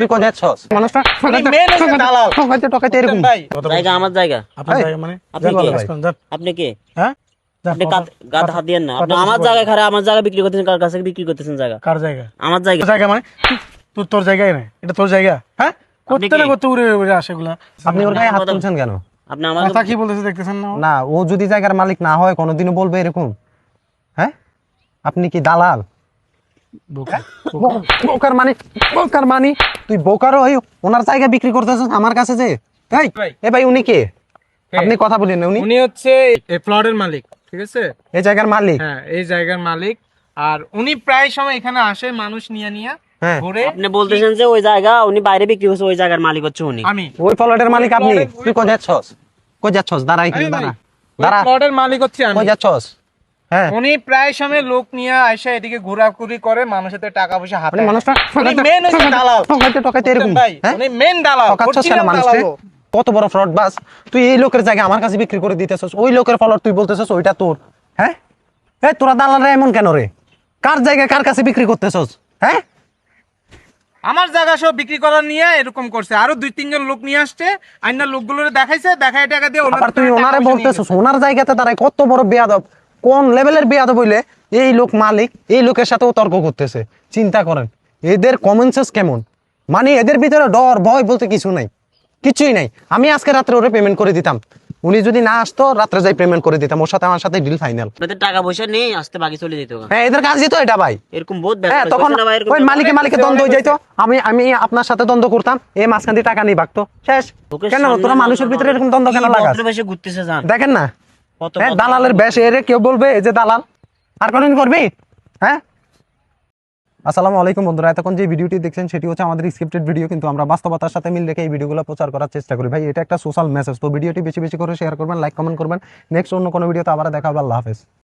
তুই কোথায় যাচ্ছস মানুষটা দালাল। ঠকাইতে ঠকাইতে এরকম। ভাই। জায়গা আমার জায়গা। আপনার জায়গা মানে? আপনি কে? আপনি কে? হ্যাঁ? আপনি গাদ হাত দিয়েন না। আপনি আমার জায়গায় খারাপ আমার জায়গা বিক্রি করতেছেন কার কাছে বিক্রি করতেছেন জায়গা? কার জায়গা? আমার জায়গা। তোর জায়গা মানে? তোর তোর জায়গায় না এটা তোর জায়গা। হ্যাঁ? করতে? না করতে উড়ে উড়ে আসে এগুলা? আপনি ওর গায়ে হাত তুলছেন কেন? আপনি আমার কথা কি বলতেছে দেখতেছেন না না ও যদি জায়গার মালিক না হয় কোনোদিনও বলবে এরকম। হ্যাঁ? আপনি কি দালাল। বোকার মানে বোকার মানে। তুই বোকার হয়ে ওনার জায়গা বিক্রি করতেছিস আমার কাছে যে। এই এ ভাই উনি কে? আপনি কথা বলেন উনি? উনি হচ্ছে এই প্লটের মালিক ঠিক আছে? এই জায়গার মালিক। হ্যাঁ এই জায়গার মালিক। আর উনি প্রায় সময় এখানে আসে মানুষ নিয়ে নিয়ে হ্যাঁ। আপনি বলতেছেন যে ওই জায়গা উনি বাইরে বিক্রি করছে ওই জায়গার মালিক হচ্ছে উনি। আমি। ওই প্লটের মালিক আপনি? তুই কোথায় যাচ্ছস? কোথায় যাচ্ছস? দাঁড়া এখানে দাঁড়া। দাঁড়া। প্লটের মালিক হচ্ছে আমি। কোথায় যাচ্ছস? হ্যাঁ উনি প্রায় সময় লোক নিয়ে আইসা এদিকে ঘোরাঘুরি করে মানুষের টাকা পয়সা হাতে মানে মানুষটা উনি হচ্ছে দালাল। ঠকাইতে ঠকাইতে এরকম। ভাই হ্যাঁ? উনি মেন দালাল। কত বড় ফ্রড বাস। তুই এই লোকের জায়গা আমার কাছে বিক্রি করে দিতেছস ওই লোকের ফলর তুই বলতেছস ওইটা তোর। হ্যাঁ? এই তোরা দালালরা এমন কেন রে? কার জায়গা কার কাছে বিক্রি করতেছস? হ্যাঁ? আমার জায়গা সব বিক্রি করার নিয়ে এরকম করছে। আরও দুই তিনজন লোক নিয়ে আসছে আইনার লোকগুলোর দেখাইছে দেখায় টাকা দিয়ে ওনার তুই ওনারে বলতেছস ওনার জায়গাতে দাঁড়ায় কত বড় বেয়াদব। কোন লেভেলের বেয়াদব হইলে এই লোক মালিক এই লোকের সাথেও তর্ক করতেছে। চিন্তা করেন এদের কমন সেন্স কেমন? মানে এদের ভিতরে ডর ভয় বলতে কিছু নাই কিছুই নাই। আমি আজকে রাত্রে ওরে পেমেন্ট করে দিতাম। উনি যদি না আসতো রাত্রে যাই পেমেন্ট করে দিতাম ওর সাথে আমার সাথে ডিল ফাইনাল আপনাদের টাকা পয়সা নেই আসতে বাকি চলে যেত হ্যাঁ এদের কাজই তো এটা ভাই। এরকম বহুত হ্যাঁ তখন ওই মালিকে মালিকে দ্বন্দ্ব হয়ে যাইতো। আমি আমি আপনার সাথে দ্বন্দ্ব করতাম এই মাঝখান দিয়ে টাকা নিয়ে বাগতো শেষ। কেন? তোরা মানুষের ভিতরে এরকম দ্বন্দ্ব কেন লাগাস? ঘুরতেছে জান। দেখেন না? হ্যাঁ দালালের বেশ এরে কেউ বলবে এই যে দালাল। আর কোনদিন করবি? হ্যাঁ? আসসালামু আলাইকুম বন্ধুরা এতক্ষণ যে ভিডিওটি দেখছেন সেটি হচ্ছে আমাদের স্ক্রিপ্টেড ভিডিও কিন্তু আমরা বাস্তবতার সাথে মিল রেখে এই ভিডিওগুলো প্রচার করার চেষ্টা করি। ভাই এটা একটা সোশ্যাল মেসেজ তো ভিডিওটি বেশি বেশি করে শেয়ার করবেন লাইক কমেন্ট করবেন। নেক্সট অন্য কোনো ভিডিওতে আবার দেখা হবে আল্লাহ হাফেজ।